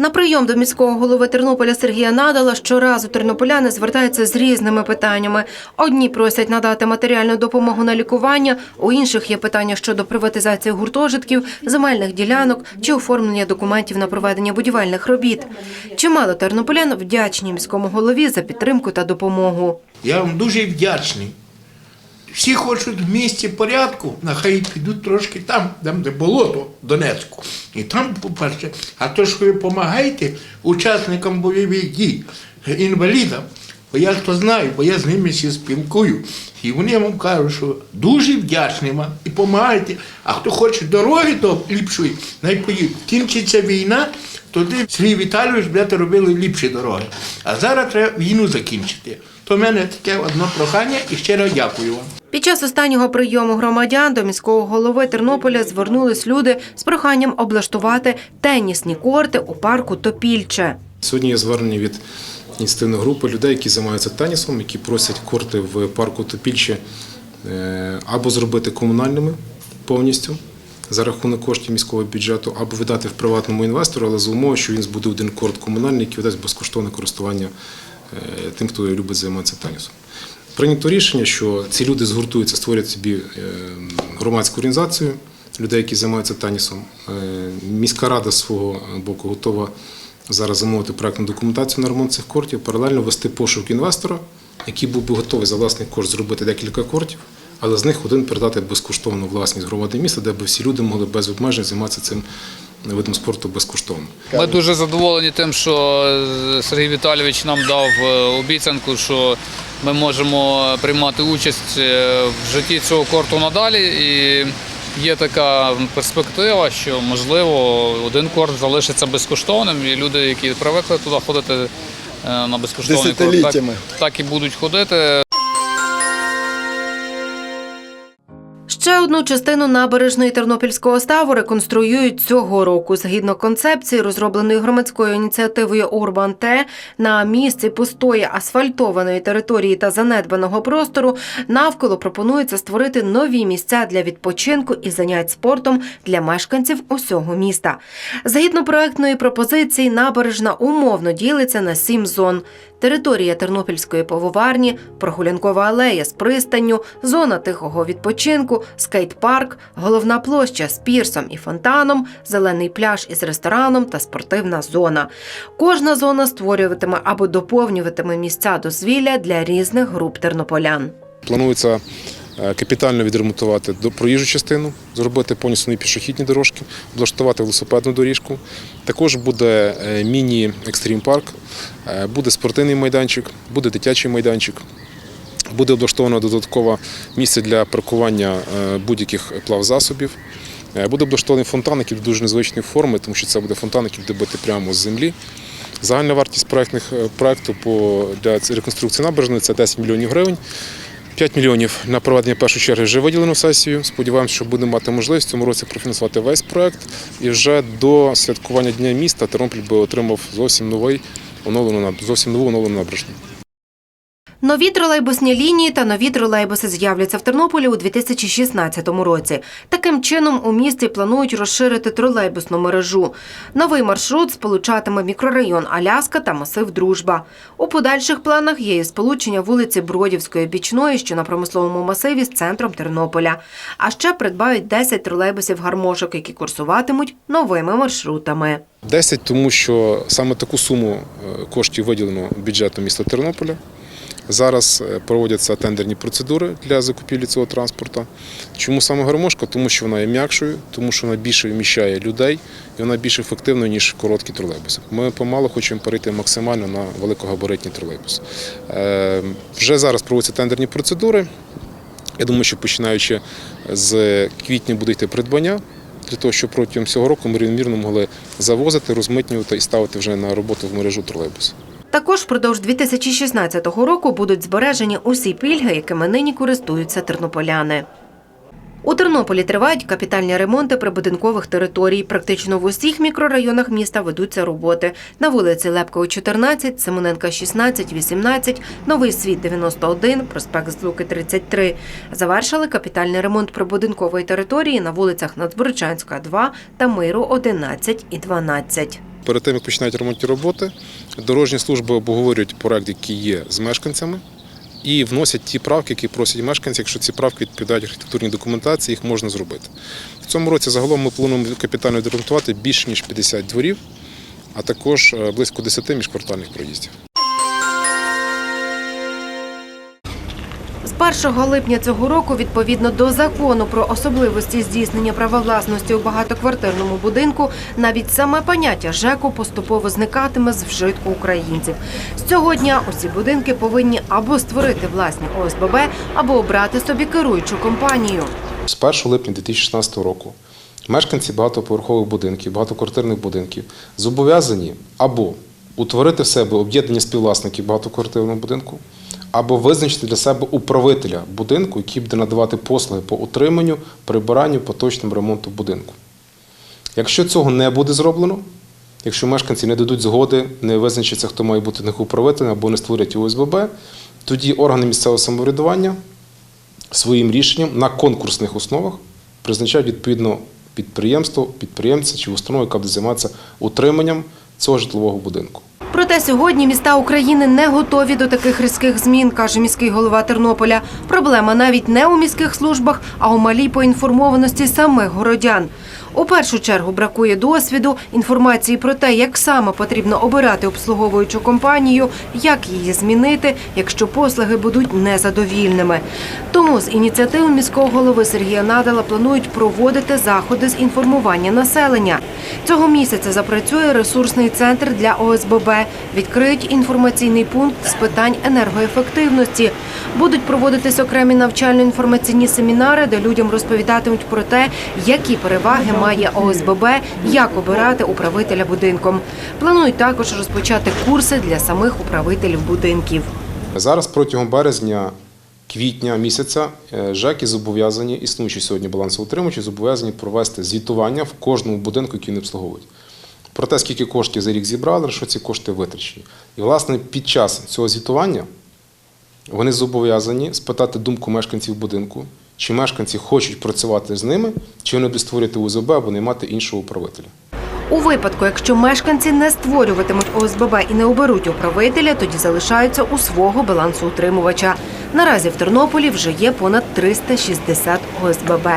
На прийом до міського голови Тернополя Сергія Надала щоразу тернополяни звертаються з різними питаннями. Одні просять надати матеріальну допомогу на лікування, у інших є питання щодо приватизації гуртожитків, земельних ділянок чи оформлення документів на проведення будівельних робіт. Чимало тернополян вдячні міському голові за підтримку та допомогу. Я вам дуже вдячний. Всі хочуть в місті порядку, нехай підуть трошки там, там де болото в Донецьку. І там, по-перше, а то, що ви допомагаєте учасникам бойових дій, інвалідам, бо я то знаю, бо я з ними всі спілкую. І вони вам кажуть, що дуже вдячні вам і допомагаєте. А хто хоче дороги до ліпшої, най поїде. Кінчиться війна, тоді Сергій Віталійович будете робили ліпші дороги. А зараз треба війну закінчити. То в мене таке одне прохання і щиро дякую вам. Під час останнього прийому громадян до міського голови Тернополя звернулись люди з проханням облаштувати тенісні корти у парку Топільче. Сьогодні є звернення від ініціативної групи людей, які займаються тенісом, які просять корти в парку Топільче е, або зробити комунальними повністю за рахунок коштів міського бюджету, або видати в приватному інвестору, але за умови, що він збудує один корт комунальний, який видасть безкоштовне користування е, тим, хто любить займатися тенісом. Прийнято рішення, що ці люди згуртуються, створять собі е, громадську організацію людей, які займаються тенісом. Е, Міська рада з свого боку готова зараз замовити проектну документацію на ремонт цих кортів, паралельно вести пошук інвестора, який був би готовий за власний кошт зробити декілька кортів, але з них один передати безкоштовно власність громади міста, де б всі люди могли без обмежень займатися цим видом спорту безкоштовно. Ми дуже задоволені тим, що Сергій Віталійович нам дав е, обіцянку, що ми можемо приймати участь е, в житті цього корту надалі. І є така перспектива, що можливо один корт залишиться безкоштовним, і люди, які привикли туди ходити е, на безкоштовний корт, так, так і будуть ходити. Ще одну частину набережної Тернопільського ставу реконструюють цього року. Згідно концепції, розробленої громадською ініціативою Урбан Т, на місці пустої асфальтованої території та занедбаного простору навколо пропонується створити нові місця для відпочинку і занять спортом для мешканців усього міста. Згідно проектної пропозиції, набережна умовно ділиться на сім зон. Територія Тернопільської пивоварні, прогулянкова алея з пристанню, зона тихого відпочинку, скейт-парк, головна площа з пірсом і фонтаном, зелений пляж із рестораном та спортивна зона. Кожна зона створюватиме або доповнюватиме місця дозвілля для різних груп тернополян. Планується капітально відремонтувати проїжджу частину, зробити повністю нові пішохідні дорожки, облаштувати велосипедну доріжку. Також буде е, міні-екстрім парк, е, буде спортивний майданчик, буде дитячий майданчик. Буде облаштовано додаткове місце для паркування е, будь-яких плавзасобів. Е, Буде облаштований фонтан, який дуже незвичної форми, тому що це буде фонтан, який буде бити прямо з землі. Загальна вартість проектних е, для реконструкції набережної це 10 мільйонів гривень. 5 мільйонів на проведення першої черги вже виділено сесію. Сподіваємося, що будемо мати можливість в цьому році профінансувати весь проект. І вже до святкування Дня міста Тернопіль би отримав зовсім новий оновлену зовсім нову оновлену набережну. Нові тролейбусні лінії та нові тролейбуси з'являться в Тернополі у 2016 році. Таким чином у місті планують розширити тролейбусну мережу. Новий маршрут сполучатиме мікрорайон Аляска та масив Дружба. У подальших планах є і сполучення вулиці Бродівської бічної, що на промисловому масиві з центром Тернополя. А ще придбають 10 тролейбусів гармошок, які курсуватимуть новими маршрутами. 10, тому що саме таку суму е, коштів виділено бюджету міста Тернополя. Зараз е, проводяться тендерні процедури для закупівлі цього транспорту. Чому саме гармошка? Тому що вона є м'якшою, тому що вона більше вміщає людей і вона більш ефективна, ніж короткі тролейбуси. Ми помало хочемо перейти максимально на великогабаритні тролейбуси. Е, Вже зараз проводяться тендерні процедури. Я думаю, що починаючи з квітня буде йти придбання для того, щоб протягом цього року ми рівномірно могли завозити, розмитнювати і ставити вже на роботу в мережу тролейбуси. Також впродовж 2016 року будуть збережені усі пільги, якими нині користуються тернополяни. У Тернополі тривають капітальні ремонти прибудинкових територій. Практично в усіх мікрорайонах міста ведуться роботи. На вулиці Лепкого, 14, Семененка, 16, 18, Новий Світ, 91, проспект Злуки, 33. Завершили капітальний ремонт прибудинкової території на вулицях Надзборчанська, 2 та Миру, 11 і 12. Перед тим, як починають ремонтні роботи, дорожні служби обговорюють проект, який є з мешканцями, і вносять ті правки, які просять мешканці. Якщо ці правки відповідають архітектурній документації, їх можна зробити. В цьому році загалом ми плануємо капітально відремонтувати більше ніж 50 дворів, а також е, близько 10 міжквартальних проїздів. 1 липня цього року, відповідно до закону про особливості здійснення права власності у багатоквартирному будинку, навіть саме поняття ЖЕКу поступово зникатиме з вжитку українців. З цього дня усі будинки повинні або створити власні ОСББ, або обрати собі керуючу компанію. З 1 липня 2016 року мешканці багатоповерхових будинків, багатоквартирних будинків зобов'язані або утворити в себе об'єднання співвласників багатоквартирного будинку, або визначити для себе управителя будинку, який буде надавати послуги по утриманню, прибиранню, поточному ремонту будинку. Якщо цього не буде зроблено, якщо мешканці не дадуть згоди, не визначаться, хто має бути них управителем або не створять ОСББ, тоді органи місцевого самоврядування своїм рішенням на конкурсних основах призначають відповідно підприємство, підприємця чи установу, яка буде займатися утриманням цього житлового будинку. Проте сьогодні міста України не готові до таких різких змін, каже міський голова Тернополя. Проблема навіть не у міських службах, а у малій поінформованості самих городян. У першу чергу бракує досвіду, інформації про те, як саме потрібно обирати обслуговуючу компанію, як її змінити, якщо послуги будуть незадовільними. Тому з ініціативи міського голови Сергія Надала планують проводити заходи з інформування населення. Цього місяця запрацює ресурсний центр для ОСББ. Відкриють інформаційний пункт з питань енергоефективності. Будуть проводитись окремі навчально-інформаційні семінари, де людям розповідатимуть про те, які переваги має ОСББ, як обирати управителя будинком. Планують також розпочати курси для самих управителів будинків. Зараз протягом березня, квітня місяця е, ЖЕКи зобов'язані, існуючі сьогодні балансоутримувачі, зобов'язані провести звітування в кожному будинку, який вони обслуговують. Про те, скільки коштів за рік зібрали, що ці кошти витрачені. І, власне, під час цього звітування вони зобов'язані спитати думку мешканців будинку, чи мешканці хочуть працювати з ними, чи вони будуть створювати УЗБ або наймати іншого управителя. У випадку, якщо мешканці не створюватимуть ОСББ і не оберуть управителя, тоді залишаються у свого балансу утримувача. Наразі в Тернополі вже є понад 360 ОСББ.